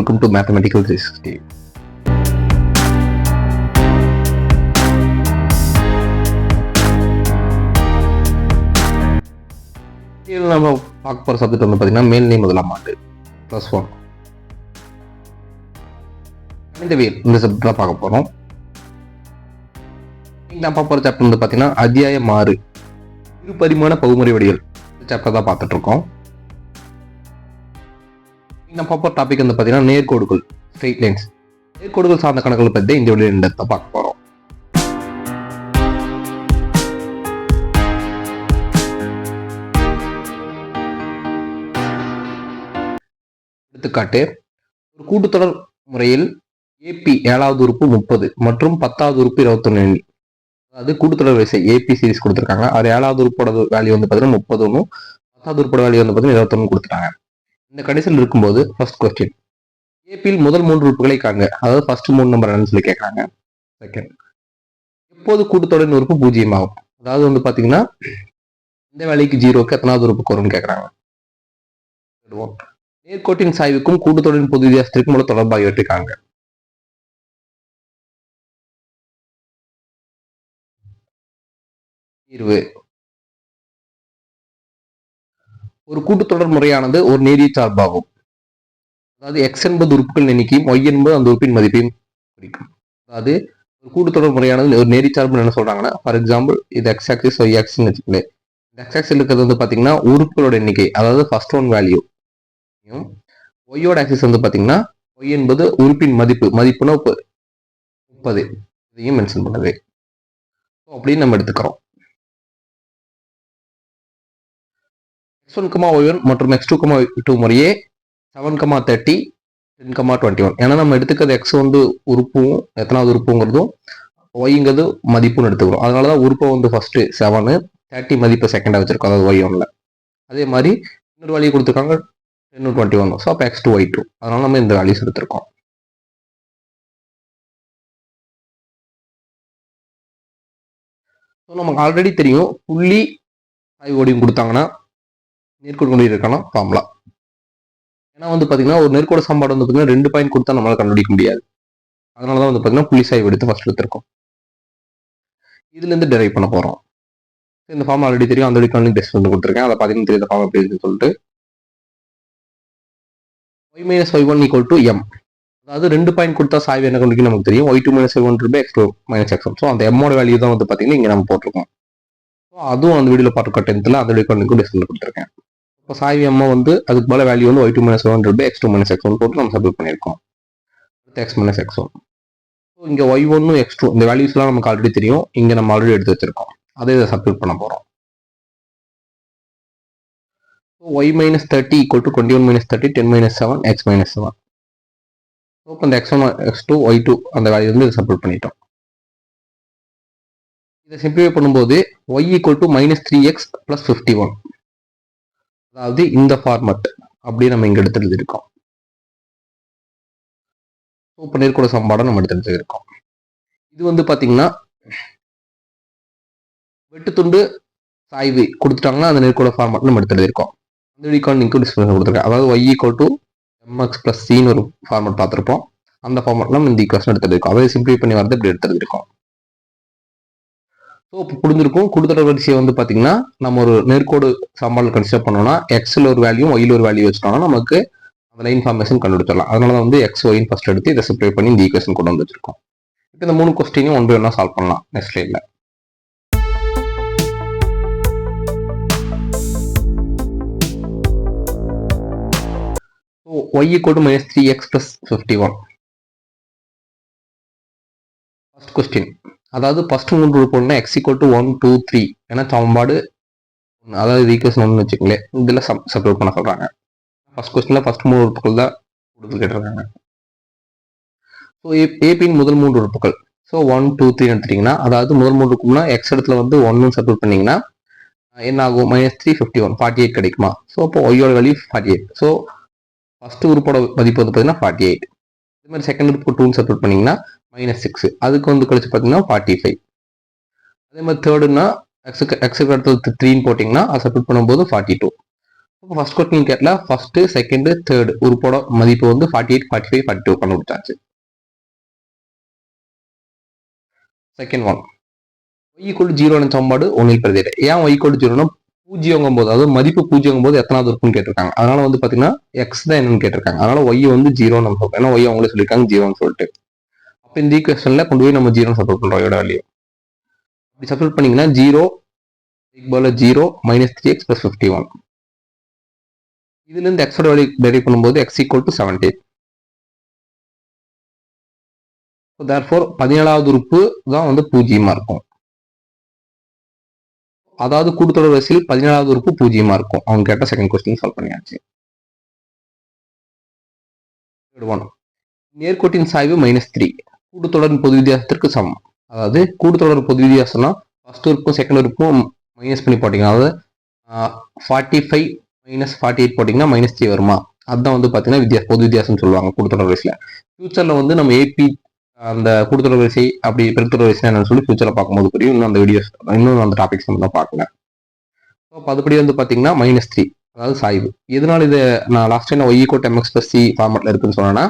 Hi, hello, and welcome to Mathematical 360. நம்ம பார்க்க போகிற சப்ஜெக்ட் வந்து பார்த்தீங்கன்னா மேல்நிலை முதலாம் ஆண்டு. ப்ளஸ் ஒன் கணிதவியல் இந்த சப்ஜெக்ட் தான் பார்க்க போகிறோம் இன்னைக்கு நான் பார்க்க போகிற சாப்டர் வந்து பார்த்தீங்கன்னா அத்தியாயம் ஆறு. இருபரிமாண பகுமுறை வடிவல். சாப்டர் தான் பார்த்துட்ருக்கோம் இருக்கோம். நம்ம பார்ப்போம் டாபிக் வந்து பார்த்தீங்கன்னா நேர்கோடுகள் ஸ்ட்ரெயிட் லைன்ஸ் நேர்கோடுகள் சார்ந்த கணக்குகளை பற்றி இந்த வீடியோ இந்த பார்க்க போகிறோம் எடுத்துக்காட்டு ஒரு கூட்டுத்தொடர் முறையில் ஏபி ஏழாவது உறுப்பு முப்பது மற்றும் பத்தாவது உறுப்பு இருபத்தொன்னு எண்ணி. அதாவது கூட்டுத்தொடர் வரிசை ஏபி சீரிஸ் கொடுத்துருக்காங்க. அது ஏழாவது உறுப்போட வேல்யூ வந்து பார்த்தீங்கன்னா முப்பது ஒன்றும் பத்தாவது உறுப்போட வேல்யூ வந்து பார்த்தீங்கன்னா இருபத்தொன்னு கொடுத்துருக்காங்க இந்த கண்டிஷன் இருக்கும்போது ஃபர்ஸ்ட் கொஸ்டின் ஏபியில் முதல் மூன்று உறுப்புகளை காங்க அதாவது ஃபர்ஸ்ட் மூணு நம்பர் என்னன்னு சொல்லி கேட்குறாங்க செகண்ட் எப்போது கூட்டுத்தொடரின் உறுப்பு பூஜ்ஜியம் ஆகும் அதாவது வந்து பார்த்தீங்கன்னா இந்த வேலைக்கு ஜீரோக்கு எத்தனாவது உறுப்பு வரும்னு கேட்குறாங்க நேர்கோட்டின் சாய்வுக்கும் கூட்டுத்தொடரின் பொது வித்தியாசத்திற்கும் உள்ள தொடர்பாகிவிட்டிருக்காங்க தீர்வு. ஒரு கூட்டுத்தொடர் முறையானது ஒரு நேரிய சார்பாகும். அதாவது எக்ஸ் என்பது உறுப்புகள் எண்ணிக்கையும் ஒய் என்பது அந்த உறுப்பின் மதிப்பையும் குறிக்கும். அதாவது ஒரு கூட்டுத்தொடர் முறையானது ஒரு நேரி சார்பு என்ன சொல்றாங்கன்னா ஃபார் எக்ஸாம்பிள் இது எக்ஸ் ஆக்சிஸ் ஒய் ஆக்சிஸ்னு வச்சுக்கோங்களேன். இந்த எக்ஸ் ஆக்சில் இருக்கிறது வந்து பார்த்தீங்கன்னா உறுப்புகளோட எண்ணிக்கை அதாவது ஃபர்ஸ்ட் ஒன் வேல்யூ ஒய்யோட ஆக்சிஸ் வந்து பார்த்தீங்கன்னா ஒய் என்பது உறுப்பின் மதிப்பு மதிப்புனா இப்போ முப்பது. இதையும் மென்ஷன் பண்ணுது. அப்படின்னு நம்ம எடுத்துக்கிறோம். X one comma y one மற்றும் எக்ஸ் டூ கமா டூ முறையே seven comma thirty ten comma twenty one ஏன்னா நம்ம எடுத்துக்கிறது எக்ஸ் வந்து உறுப்பும் எத்தனாவது உறுப்புங்கிறதும் ஒய்ங்கிறது மதிப்புன்னு எடுத்துக்கிறோம். அதனால தான் உறுப்பை வந்து ஃபஸ்ட்டு செவனு தேர்ட்டி மதிப்பை செகண்டாக வச்சுருக்கோம். அதாவது ஒய் ஒன்ல அதே மாதிரி இன்னொரு வேல்யூ கொடுத்துருக்காங்க டென் டுவெண்ட்டி ஒன் ஸோ அப்போ எக்ஸ் டூ ஒய் டூ அதனால நம்ம இந்த வேல்யூஸ் எடுத்திருக்கோம். ஸோ நமக்கு ஆல்ரெடி தெரியும். புள்ளி சாய் ஓடியும் கொடுத்தாங்கன்னா நேர்கோடு கொண்டு இருக்கலாம் ஃபார்முலா ஏன்னா வந்து பார்த்தீங்கன்னா ஒரு நேர்கோடு சம்பாடு வந்து பார்த்தீங்கன்னா ரெண்டு பாயிண்ட் கொடுத்தா நம்மளால் கண்டுபிடிக்க முடியாது. அதனால தான் வந்து பார்த்தீங்கன்னா புள்ளி சாய்வு எடுத்து ஃபர்ஸ்ட் எடுத்திருக்கோம். இதுலேருந்து டெரைவ் பண்ண போகிறோம் இந்த ஃபார்ம் ஆல்ரெடி தெரியும். அந்த வீக்கான டெஸ்ட் வந்து கொடுத்துருக்கேன். அதை பார்த்தீங்கன்னா தெரியாத ஃபார்ம் எப்படி இருக்குன்னு சொல்லிட்டு. Y minus y one equal to m அதாவது ரெண்டு பாயிண்ட் கொடுத்தா சாய்வு என்ன கண்டுபிடிக்கும் நமக்கு தெரியும். Y two minus y one ரூபாய் x two minus x so அந்த எம்மோட வேல்யூ தான் வந்து பார்த்தீங்கன்னா இங்கே நம்ம போட்டிருக்கோம். ஸோ அதுவும் அந்த வீடியோவில் பார்த்துக்க டென்த்தில் அந்த டெஸ்ட் வந்து கொடுத்துருக்கேன். இப்போ சாய்வி அம்மா வந்து அதுக்கு மேலே வேல்யூ வந்து ஒய் டூ மைனஸ் ஒன் ரூபாய் x two minus x one போட்டு நம்ம சப்மிட் பண்ணியிருக்கோம். X minus x one so இங்கே ஒய் ஒன்னும் எக்ஸ் டூ இந்த வேல்யூஸ்லாம் நமக்கு ஆல்ரெடி தெரியும். இங்கே நம்ம ஆல்ரெடி எடுத்து வச்சிருக்கோம். அதே இதை சப்மிட் பண்ண போகிறோம் y minus thirty equal to twenty one minus thirty ten minus seven x minus seven so இப்போ இந்த x one x two y two அந்த வேல்யூ வந்து இதை சப்மிட் பண்ணிட்டோம். இதை சிம்பிளிஃபை பண்ணும்போது y equal to minus three x plus fifty one அதாவது இந்த ஃபார்மட் அப்படி நம்ம இங்கே எடுத்து எழுதியிருக்கோம் ஸோ இப்போ நேர்கூட சம்பாடம் நம்ம எடுத்து எழுதியிருக்கோம் இது வந்து பார்த்தீங்கன்னா வெட்டுத்துண்டு சாய்வு கொடுத்துட்டாங்கன்னா அந்த நேர்கூட ஃபார்மட் நம்ம எடுத்து எழுதியிருக்கோம் அந்த வீக்கான் இன்க்ளூட் டிஸ்பிளே கொடுத்துருக்கேன். அதாவது y equal to mx plus சின்னு ஒரு ஃபார்மட் பார்த்துருப்போம். அந்த ஃபார்மட்லாம் இந்த ஈக்குவேஷன் எடுத்து எழுதிருக்கோம் அதை சிம்பிளை பண்ணி வரது இப்படி எடுத்துருக்கோம் ஸோ இப்போ புரிஞ்சிருக்கும் வரிசையை வந்து பார்த்தீங்கன்னா நம்ம ஒரு நேர்கோடு சம்பால் கன்சிடர் பண்ணோம்னா எக்ஸில் ஒரு வேல்யூ ஒயில் ஒரு வேல்யூ வச்சுட்டோம்னா நமக்கு அந்த லைன் ஃபார்மேஷன் கண்டுபிடிச்சிடலாம். அதனால தான் வந்து எக்ஸ் ஒயின் ஃபர்ஸ்ட் எடுத்து இதை செப்பரேட் பண்ணி இந்த ஈக்குவேஷன் கொண்டு வந்து வச்சிருக்கோம். இப்போ இந்த மூணு கொஸ்டினையும் ஒன் பை சால்வ் பண்ணலாம் நெக்ஸ்ட் லைனில் So y equal to minus 3x plus 51. First question அதாவது ஃபர்ஸ்ட் மூன்று உறுப்புகள்னா x equal to one two three ஏன்னா சமன்பாடு அதாவது ஈக்குவேஷன் ஒன்று வச்சுக்கங்களேன் இதில் சப் சப்ரேட் பண்ண சொல்கிறாங்க ஃபர்ஸ்ட் கொஸ்டினில் ஃபர்ஸ்ட் மூணு உறுப்புகள் தான் கொடுத்து கேட்டிருக்காங்க. ஸோ ஏ ஏபியின் முதல் மூன்று உறுப்புகள். ஸோ ஒன் டூ த்ரீ எடுத்துட்டிங்கன்னா அதாவது முதல் மூன்று உறுப்புனா எக்ஸ் இடத்துல வந்து ஒன்னு சப்ரேட் பண்ணிங்கன்னா என்ன ஆகும்? Minus three fifty one forty eight கிடைக்குமா? ஸோ அப்போ ஒய்யோட value forty eight so first உறுப்போட மதிப்பு வந்து பார்த்தீங்கன்னா ஃபார்ட்டி எயிட் இது மாதிரி செகண்ட் உறுப்பு டூன்னு சப்ரேட் பண்ணீங்கன்னா மைனஸ் சிக்ஸ் அதுக்கு வந்து கழிச்சு பார்த்தீங்கன்னா ஃபார்ட்டி ஃபைவ் அதே மாதிரி தேர்டுனா எக்ஸுக்கு எக்ஸுக்கு அடுத்தது த்ரீன்னு போட்டிங்கன்னா அதை சப்மிட் பண்ணும்போது ஃபார்ட்டி டூ ஃபர்ஸ்ட் கொஸ்டின் கேட்டல ஃபஸ்ட்டு செகண்டு தேர்டு உறுப்போட மதிப்பு வந்து forty eight forty five forty two கண்டுபிடிச்சாச்சு செகண்ட் ஒன் ஒய் ஈக்குவல் ஜீரோன்னு சம்பாடு ஒன்றில் பிரதியிட. ஏன் ஒய் ஈக்குவல் ஜீரோனா பூஜ்ஜியங்கும் போது அதாவது மதிப்பு பூஜ்ஜியங்கும் போது எத்தனாவது இருக்குன்னு கேட்டிருக்காங்க. அதனால வந்து பார்த்தீங்கன்னா எக்ஸ் தான் என்னன்னு கேட்டிருக்காங்க. அதனால ஒய் வந்து ஜீரோன்னு நம்ம ஏன்னா ஒய் அவங்களே சொல்லியிருக்காங்க ஜீரோன்னு சொல்லிட்டு. இப்போ இந்த ஈக்குவேஷனில் கொண்டு போய் நம்ம ஜீரோ சப்போர்ட் பண்ணுறோம் இதோட வேல்யூ இப்படி சப்போர்ட் பண்ணீங்கன்னா zero equal zero minus three x plus fifty one இதுல இருந்து எக்ஸோட வேல்யூ டெரிவ் பண்ணும்போது x equal to seventeen therefore பதினேழாவது உறுப்பு தான் வந்து பூஜ்ஜியமாக இருக்கும். அதாவது கூட்டுத்தொடர் வரிசையில் பதினேழாவது உறுப்பு பூஜ்ஜியமாக இருக்கும். அவங்க கேட்ட செகண்ட் கொஸ்டின் சால்வ் பண்ணியாச்சு. ஒன் நேர்கோட்டின் சாய்வு மைனஸ் த்ரீ கூட்டுத்தொடரின் பொது வித்தியாசத்திற்கு சமம். அதாவது கூட்டுத்தொடர் பொது வித்தியாசம்னா ஃபர்ஸ்ட் உறுப்பும் செகண்ட் உறுப்பும் மைனஸ் பண்ணி போட்டிங்கன்னா அதாவது forty five minus forty eight போட்டிங்கன்னா மைனஸ் த்ரீ வருமா? அதுதான் வந்து பார்த்தீங்கன்னா வித்தியாசம் பொது வித்தியாசம்னு சொல்லுவாங்க கூட்டுத்தொடர் வயசில் ஃபியூச்சரில் வந்து நம்ம ஏபி அந்த கூட்டுத்தொடர் வரிசை அப்படி பெருத்தொடர் வரிசை என்னன்னு சொல்லி ஃபியூச்சரில் பார்க்கும்போது புரியும். இன்னும் அந்த வீடியோஸ் இன்னும் அந்த டாபிக்ஸ் வந்து தான் பார்க்கல ஸோ அதுபடி வந்து பார்த்தீங்கன்னா மைனஸ் த்ரீ அதாவது சாய்வு. எதனால் இது நான் லாஸ்ட் டைம் ஒய் கோட் எம்எக்ஸ் பிளஸ் சி ஃபார்மெட்டில் இருக்குன்னு சொன்னேன்னா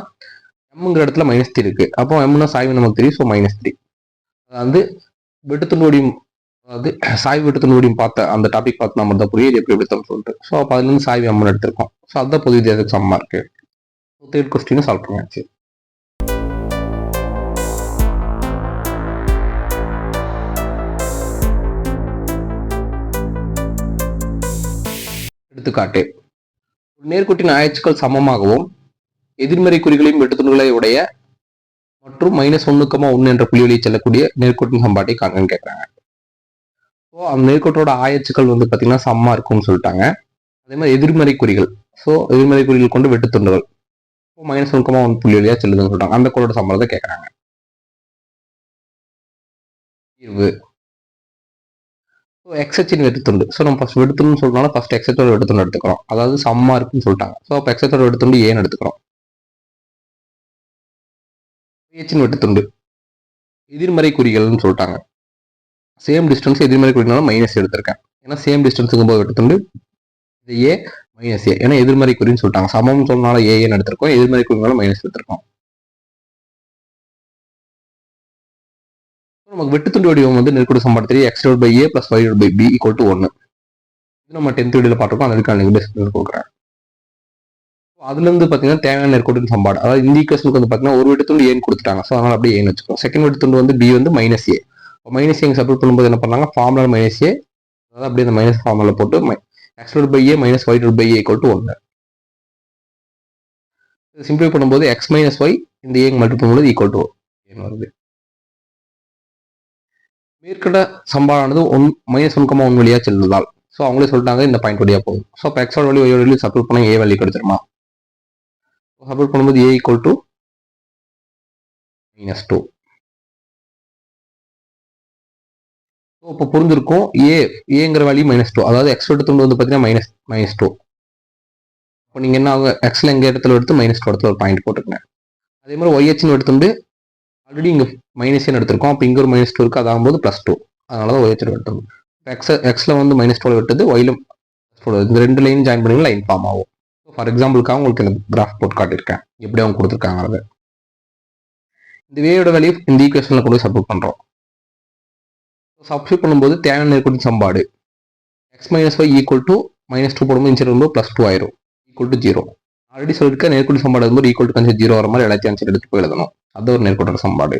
எம்ங்கிற இடத்துல மைனஸ் த்ரீ இருக்கு. அப்போ எம்னா சாய்வு நமக்கு தெரியும். ஸோ மைனஸ் த்ரீ அதாவது வெட்டுத்துணுடியும் அதாவது சாய்வு வெட்டுத்துணுடியும் பார்த்த அந்த டாபிக் பார்த்து நம்ம தான் புரியுது எப்படி எடுத்தோம்னு சொல்லிட்டு. ஸோ அப்போ அதுலேருந்து சாய்வு எம்னு எடுத்திருக்கோம். ஸோ அதுதான் பொது வித்தியாசத்துக்கு சமமா இருக்கு தேர்ட் கொஸ்டினும் சால்வ் பண்ணியாச்சு. எடுத்துக்காட்டு. ஒரு நேர்கோட்டின் ஆயச்சுக்கள் சமமாகவும் எதிர்மறை குறிகளையும் வெட்டுத்துணுகளை உடைய மற்றும் மைனஸ் ஒண்ணுக்கமா ஒன்று என்ற புள்ளி வழியை செல்லக்கூடிய நேர்கோட்டின் சம்பாட்டை காங்கன்னு கேட்குறாங்க ஸோ அந்த நேர்கோட்டோட ஆயச்சுக்கள் வந்து பார்த்தீங்கன்னா சம்மா இருக்கும்னு சொல்லிட்டாங்க. அதே மாதிரி எதிர்மறை குறிகள் ஸோ எதிர்மறை குறிகள் கொண்டு வெட்டுத்துண்டுகள் ஸோ மைனஸ் ஒன்றுக்கமா ஒன்று புள்ளி வழியாக செல்லுதுன்னு சொல்லிட்டாங்க. அந்த கோளோட சம்பளத்தை கேட்குறாங்க தீர்வு. ஸோ எக்ஸச்சின் வெட்டுத்துண்டு ஸோ நம்ம ஃபஸ்ட் வெட்டுத்துண்டு சொல்கிறோம்னா ஃபஸ்ட் எக்ஸத்தோட வெட்டுத்துண்டு எடுத்துக்கிறோம். அதாவது சம்மா இருக்குன்னு சொல்லிட்டாங்க. ஸோ அப்போ எக்ஸத்தோட வெட்டுத்துண்டு ஏன்னு எடுத்துக்கிறோம். ஏச்சின் வெட்டுத்துண்டு எதிர்மறை குறிகள்னு சொல்லிட்டாங்க. சேம் டிஸ்டன்ஸ் எதிர்மறை குறினாலும் மைனஸ் எடுத்திருக்கேன். ஏன்னா சேம் டிஸ்டன்ஸுங்கும் போது வெட்டுத்துண்டு இது ஏ மைனஸ் ஏ ஏன்னா எதிர்மறை குறின்னு சொல்லிட்டாங்க. சமம் சொன்னாலும் ஏன்னு எடுத்திருக்கோம். எதிர்மறை குறினாலும் மைனஸ் எடுத்திருக்கோம். நமக்கு வெட்டுத்துண்டு வடிவம் வந்து நெருக்கடி சம்பாடு x dot by a plus y by b equal to ஒன்று இது நம்ம டென்த் வீடியோவில் பார்த்துருக்கோம். அந்த நீங்கள் டிஸ்கிரிப்ஷன் கொடுக்குறேன். அதுலேருந்து பார்த்தீங்கன்னா தேவையான நெருக்கடின் சம்பாடு அதாவது இந்த ஈக்குவேஷனுக்கு வந்து பார்த்தீங்கன்னா ஒரு வெட்டுத்துண்டு ஏன் கொடுத்துட்டாங்க. ஸோ அதனால் அப்படியே ஏன்னு வச்சுக்கோம் செகண்ட் வெட்டுத்துண்டு வந்து பி வந்து மைனஸ் ஏ மைனஸ் ஏங்க சப்போர்ட் பண்ணும்போது என்ன பண்ணாங்க? ஃபார்முலா மைனஸ் ஏ அதாவது அப்படியே அந்த மைனஸ் ஃபார்முலா போட்டு x root by a minus y root by a equal to ஒன்று சிம்பிளை பண்ணும்போது எக்ஸ் மைனஸ் ஒய் இந்த ஏங்க மல்டிபிள் பண்ணும்போது ஈக்குவல் டு ஏன் வருது. மேற்கட சம்பாடானது one minus one comma one வழியாக செல்லுதால். ஸோ அவங்களே சொல்லிட்டாங்க இந்த பாயிண்ட் வழியாக போகும். ஸோ இப்போ எக்ஸோட வழி ஒய் வழியில் சப்போர்ட் பண்ண ஏ வேல்யூ கிடைச்சிருமா? சப்போர்ட் பண்ணும்போது a equal to minus two so இப்போ புரிஞ்சிருக்கும். ஏ ஏங்கிற வேல்யூ மைனஸ் டூ அதாவது எக்ஸ் எடுத்துட்டு வந்து பார்த்தீங்கன்னா மைனஸ் மைனஸ் டூ இப்போ நீங்கள் என்ன ஆகும்? எக்ஸில் எங்கள் இடத்துல எடுத்து மைனஸ் டூ இடத்துல ஒரு பாயிண்ட் போட்டுருக்கேன் அதே மாதிரி ஒய்ஹெச்னு எடுத்துட்டு ஆல்ரெடி இங்கே மைனஸ் எடுத்திருக்கோம். அப்போ இங்கே ஒரு மைனஸ் டூ இருக்குது அதாகும்போது ப்ளஸ் டூ அதனால தான் ஒய்ஹெச் எடுத்தோம் எக்ஸ் எக்ஸில் வந்து மைனஸ் டூவில் விட்டது ஒயிலும் இந்த ரெண்டு லைன் ஜாயின் பண்ணி லைன் ஃபார்ம் ஆகும். ஃபார் எக்ஸாம்பிளுக்காக உங்களுக்கு இந்த கிராஃப் போட்டு காட்டியிருக்கேன். எப்படி அவங்க கொடுத்துருக்காங்க இந்த வேயோட வேல்யூ இந்த ஈக்குவேஷனில் கூட சப்போர்ட் பண்ணுறோம் சப்ஸ்டியூட் பண்ணும்போது தேவையான நேர்கோட்டின் சம்பாடு. X minus y equal to minus two போடும்போது இன்சைட் வரும்போது ப்ளஸ் டூ ஆயிரும். ஈக்குவல் டு ஜீரோ ஆல்ரெடி சொல்லிருக்க நேர்கோட்டி சம்பாடு வரும்போது ஈக்குவல் டு கன்செப்ட் ஜீரோ வர மாதிரி எல்லாத்தையும் ஆன்சர் எடுத்து போய் எழுதணும். அது ஒரு நேர்கோட்டோட சம்பாடு.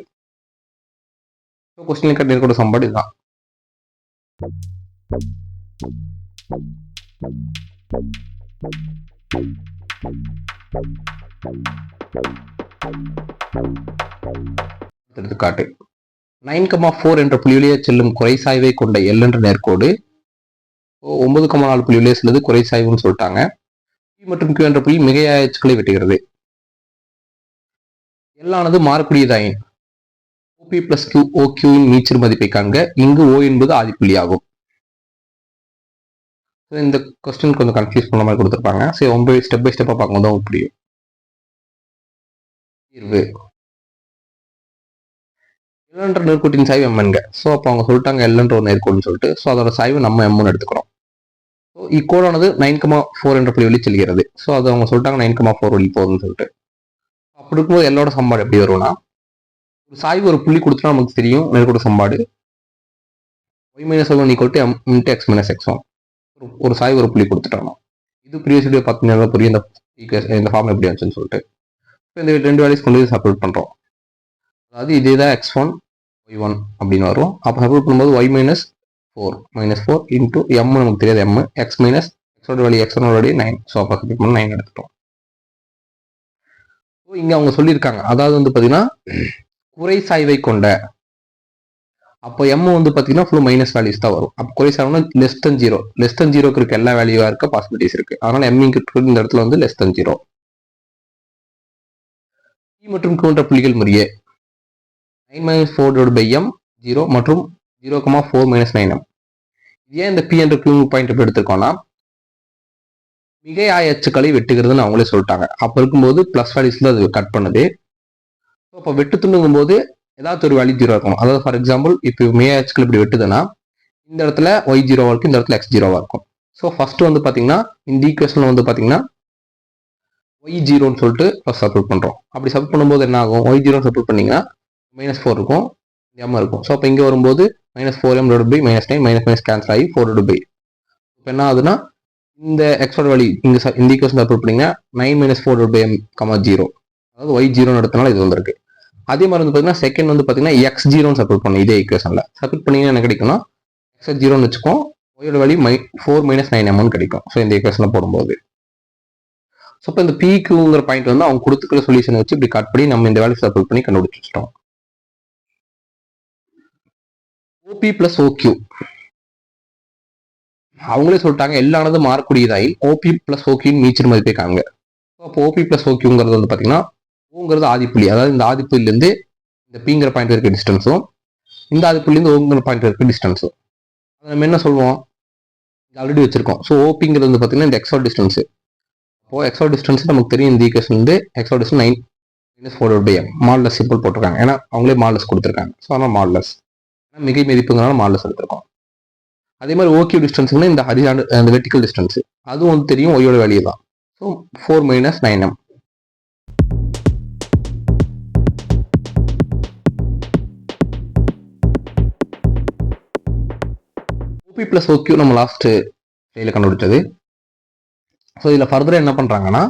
ஸோ கொஸ்டின் கட்ட நேர்கோட்ட சம்பாடு இதுதான். எடுத்துக்காட்டு. நைன் கமா ஃபோர் என்ற புள்ளியிலேயே செல்லும் குறை சாய்வை கொண்ட எல் என்ற நேர்கோடு ஒன்பது கமா நாலு புள்ளியிலேயே செல்லுது குறை சாய்வுன்னு சொல்லிட்டாங்க. பி மற்றும் கியூ என்ற புள்ளி மிகையாய அச்சுக்களை வெட்டுகிறது. எல்லானது மாறக்கூடியதாயின் ஓபி பிளஸ் கியூ கியூவின் மீச்சர் மதிப்பை காண்க இங்கு ஓ என்பது ஆதிப்புள்ளியாகும். ஸோ இந்த கொஸ்டின் கொஞ்சம் கன்ஃபியூஸ் பண்ண மாதிரி கொடுத்துருப்பாங்க. சரி ரொம்ப ஸ்டெப் பை ஸ்டெப்பாக பார்க்கும்போது தான் புரியும். தீர்வு. எல்லன்ற நேர்கோட்டின் சாய்வு எம்என்க ஸோ அப்போ அவங்க சொல்லிட்டாங்க எல்லன்ற ஒரு நேர்கோடுன்னு சொல்லிட்டு. ஸோ அதோட சாய்வு நம்ம எம்முன்னு எடுத்துக்கிறோம். ஸோ இக்கோடானது நைன் கமா ஃபோர் என்ற புள்ளி வழி செல்கிறது. ஸோ அது அவங்க சொல்லிட்டாங்க நைன் கமா ஃபோர் வழி போகுதுன்னு சொல்லிட்டு. அப்படி இருக்கும்போது எல்லோட சம்பாடு எப்படி வரும்னா ஒரு சாய்வு ஒரு புள்ளி கொடுத்தா நமக்கு தெரியும் நேர்கோட சம்பாடு. Y minus one equal to m into x minus x one ஒரு சாய் ஒரு புள்ளி கொடுத்துட்டாங்க இது ப்ரீவியஸ் வீடியோ பார்த்தீங்கன்னா புரியும். இந்த இந்த ஃபார்ம் எப்படி ஆச்சுன்னு சொல்லிட்டு. இப்போ இந்த ரெண்டு வேலையை கொண்டு போய் பண்ணுறோம் அதாவது இதே தான் எக்ஸ் ஒன் ஒய் ஒன் அப்படின்னு வரும். அப்போ சப்போர்ட் பண்ணும்போது y minus four minus four into m நமக்கு தெரியாது. எம் எக்ஸ் மைனஸ் எக்ஸோட வேல்யூ எக்ஸ் ஒனோட வேல்யூ நைன் ஸோ அப்போ சப்ரூட் பண்ணி நைன் எடுத்துட்டோம். ஸோ இங்கே அவங்க சொல்லியிருக்காங்க. அதாவது வந்து பார்த்தீங்கன்னா குறை சாய்வை கொண்ட அப்போ எம் வந்து பார்த்தீங்கன்னா ஃபுல் மைனஸ் வேல்யூஸ் தான் வரும். அப்போ குறைஸ் ஆகணும்னா less than zero less than ஜீரோக்கு இருக்க எல்லா வேல்யூவாக இருக்க பாசிபிலிட்டிஸ் இருக்கு. அதனால எம் இந்த இடத்துல வந்து லெஸ் தன் ஜீரோ பி மற்றும் Q என்ற புள்ளிகள் முறையே. Nine minus four divide by m zero மற்றும் zero comma four minus nine m ஏன் இந்த பி என்ற கியூ பாயிண்ட் எப்படி எடுத்துருக்கோம்னா மிகை ஆய அச்சுக்களை வெட்டுகிறதுன்னு அவங்களே சொல்லிட்டாங்க. அப்போ இருக்கும்போது ப்ளஸ் வேல்யூஸ்ல அது கட் பண்ணுது. ஸோ அப்போ வெட்டு துண்டுங்கும் போது ஏதாவது ஒரு வேல்யூ ஜீரோ இருக்கும் அதாவது ஃபார் எக்ஸாம்பிள் இப்போ மிகை இப்படி வெட்டுதுன்னா இந்த இடத்துல ஒய் ஜீரோவா இருக்கும் இந்த இடத்துல எக்ஸ் ஜீரோவாக இருக்கும். ஸோ ஃபஸ்ட்டு வந்து பார்த்தீங்கன்னா இந்த ஈக்குவேஷனில் வந்து பார்த்தீங்கன்னா ஒய் ஜீரோன்னு சொல்லிட்டு ஃபர்ஸ்ட் சப்போர்ட் பண்ணுறோம் அப்படி சப்போர்ட் பண்ணும்போது என்ன ஆகும்? ஒய் ஜீரோன்னு சப்போர்ட் பண்ணிங்கன்னா மைனஸ் ஃபோர் இருக்கும் எம் இருக்கும். ஸோ அப்போ இங்கே வரும்போது minus four m dot by minus nine minus minus cancel ஆகி ஃபோர் டோட் பை இப்போ என்ன ஆகுதுன்னா இந்த எக்ஸோட வழி இங்கே இந்த ஈக்குவேஷன் சப்போர்ட் பண்ணிங்கன்னா nine minus four dot by m comma zero அதாவது ஒய் ஜீரோன்னு எடுத்தனால இது வந்திருக்கு. அதே மாதிரி வந்து பார்த்தீங்கன்னா செகண்ட் வந்து பார்த்தீங்கன்னா எக்ஸ் ஜீரோன்னு சப்போர்ட் பண்ணும் இதே ஈக்குவேஷனில் சப்போர்ட் பண்ணிங்கன்னா என்ன கிடைக்கும்னா எக்ஸ் ஜீரோன்னு வச்சுக்கோம் ஒயோட வழி மை ஃபோர் மைனஸ் நைன் எம்னு கிடைக்கும். ஸோ இந்த ஈக்குவேஷனில் போடும்போது. ஸோ இப்போ இந்த பிக்யூங்கிற பாயிண்ட் வந்து அவங்க கொடுத்துக்கிற சொல்யூஷனை வச்சு இப்படி கட் பண்ணி நம்ம இந்த வேல்யூ சப்போர்ட் பண்ணி கண்டுபிடிச்சு வச்சிட்டோம். ஓபி பிளஸ் ஓக்யூ அவங்களே சொல்லிட்டாங்க எல்லானது மாறக்கூடியதாயில் ஓபி பிளஸ் ஓக்யூன்னு மீச்சர் மதிப்பே காங்க அப்போ ஓபி பிளஸ் ஓக்யூங்கிறது வந்து பார்த்தீங்கன்னா ஓங்கிறது ஆதிப்புள்ளி அதாவது இந்த ஆதிப்புள்ளிலேருந்து இந்த பிங்கிற பாயிண்ட் இருக்க டிஸ்டன்ஸும் இந்த ஆதிப்புள்ளிலேருந்து ஓங்கிற பாயிண்ட் இருக்க டிஸ்டன்ஸும் அதை நம்ம என்ன சொல்லுவோம் ஆல்ரெடி வச்சிருக்கோம். ஸோ ஓபிங்கிறது வந்து பார்த்தீங்கன்னா இந்த எக்ஸோ டிஸ்டன்ஸு இப்போ எக்ஸோ டிஸ்டன்ஸ் நமக்கு தெரியும் இந்த ஈக்குவேஷன் வந்து Exo distance nine minus four by m modulus simple போட்டிருக்காங்க. ஏன்னா அவங்களே மாடலஸ் கொடுத்துருக்காங்க. ஸோ அதனால் மாடலஸ் மிகை மதிப்புங்கிறனால மாடலஸ் எடுத்திருக்கோம். அதே மாதிரி ஓகே டிஸ்டன்ஸுங்கன்னா இந்த ஹரிசாண்டு அந்த வெர்டிக்கல் டிஸ்டன்ஸ் அதுவும் வந்து தெரியும் ஒய்யோட வேல்யூ தான் so four minus nine m OP plus OQ நம்ம லாஸ்ட் டேயில் கண்டுபிடிச்சது. ஸோ இதில் ஃபர்தராக என்ன பண்ணுறாங்கன்னா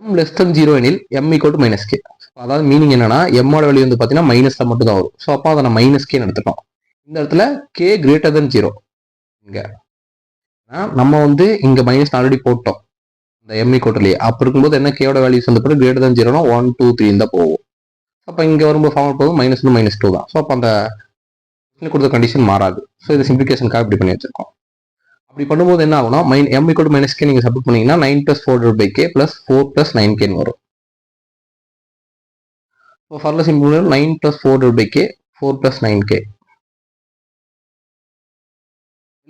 எம் லெஸ் தென் ஜீரோ எனில் m equal to minus k அதாவது மீனிங் என்னன்னா எம்மோட வேல்யூ வந்து பார்த்தீங்கன்னா மைனஸில் மட்டும் தான் வரும். ஸோ அப்போ அதை நான் மைனஸ் கேன்னு எடுத்துட்டோம். இந்த இடத்துல கே கிரேட்டர் தென் ஜீரோ இங்கே. நம்ம வந்து இங்கே மைனஸ் ஆல்ரெடி போட்டோம். இந்த எம்இ ஈக்குவல்லையே அப்போ இருக்கும்போது என்ன கேவோட வேல்யூஸ் வந்து பார்த்தா கிரேட்டர் தென் ஜீரோனா ஒன் டூ த்ரீ தான் போகும். அப்போ இங்கே வரும்போது ஃபார்ம் போகும் மைனஸ் டூ மைனஸ் டூ தான். ஸோ அப்போ அந்த கொடுத்த கண்டிஷன் மாறாது. ஸோ இது சிம்பிளிகேஷனுக்காக இப்படி பண்ணி வச்சிருக்கோம். அப்படி பண்ணும்போது என்ன ஆகும்னா மைன் எம் ஈக்குவல் மைனஸ் கே நீங்கள் சப்மிட் பண்ணீங்கன்னா nine plus four by k plus four plus nine கேன்னு வரும். So ஃபர்ல simple nine plus four by k four plus nine k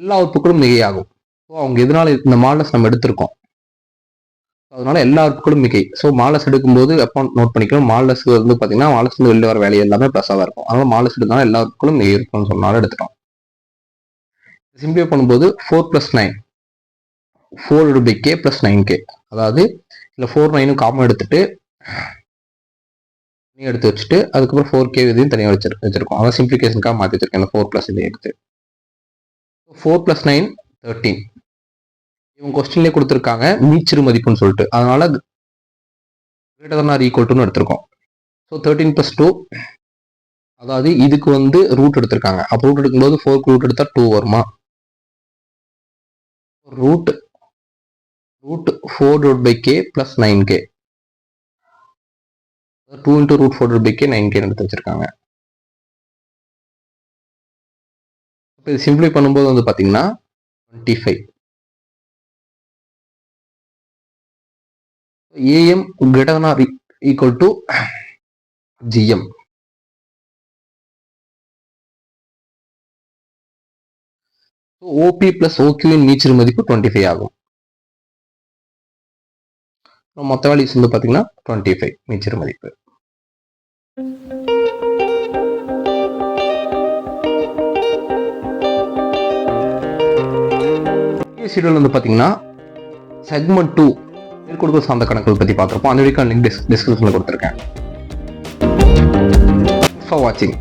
எல்லா அவுட்புட்களும் மிகையாகும். ஸோ அவங்க எதனால இந்த மாடல்ஸ் நம்ம எடுத்திருக்கோம்? அதனால எல்லா மிகை. ஸோ மாலஸ் எடுக்கும்போது எப்போ நோட் பண்ணிக்கணும். மாலஸ் வந்து பார்த்தீங்கன்னா மாலஸ் வந்து வெளில வர வேலையை எல்லாமே ப்ளஸ்ஸாக இருக்கும். அதனால மாலஸ் எடுக்கனால எல்லா அவுட்புட்களும் மிகை இருக்கும்னு சொன்னாலும் எடுத்துட்டோம் சிம்பிளை பண்ணும்போது four plus nine four by k plus nine k அதாவது இல்லை ஃபோர் நைனும் காமன் எடுத்துட்டு நீ எடுத்து வச்சுட்டு அதுக்கப்புறம் ஃபோர் கே இதையும் தனியாக வச்சு வச்சிருக்கோம். அதான் சிம்பிளிகேஷனுக்காக மாற்றி வச்சிருக்கேன். இந்த ஃபோர் ப்ளஸ் இதை எடுத்து. ஃபோர் ப்ளஸ் நைன் தேர்ட்டீன் இவங்க கொஸ்டின்லேயே கொடுத்துருக்காங்க. மீச்சிறு மதிப்புன்னு சொல்லிட்டு. அதனால கிரேட்டர் தன் ஆர் ஈக்குவல் எடுத்திருக்கோம். ஸோ தேர்ட்டின் ப்ளஸ் டூ அதாவது இதுக்கு வந்து ரூட் எடுத்திருக்காங்க. அப்போ ரூட் எடுக்கும்போது ஃபோர்க்கு ரூட் எடுத்தால் டூ வருமா? Root root four root by k plus nine k two into root four root by k nine k எடுத்து வச்சுருக்காங்க. இப்போ இது சிம்பிளை பண்ணும்போது வந்து பார்த்தீங்கன்னா twenty five AM greater or equal to GM OP plus ஓக்யூவின் மீச்சர் மதிப்பு டுவெண்ட்டி ஃபைவ் ஆகும் மொத்த வேல்யூஸ் வந்து பார்த்தீங்கன்னா டுவெண்ட்டி ஃபைவ் மீச்சர் மதிப்பு. ஷெடியூல் வந்து பார்த்தீங்கன்னா செக்மெண்ட் டூ மேற்கொடுக்க சார்ந்த கணக்குகள் பற்றி பார்த்துருப்போம். அந்த வீக்கான லிங்க் டிஸ் டிஸ்கிரிப்ஷனில் கொடுத்துருக்கேன். ஃபார் வாட்சிங்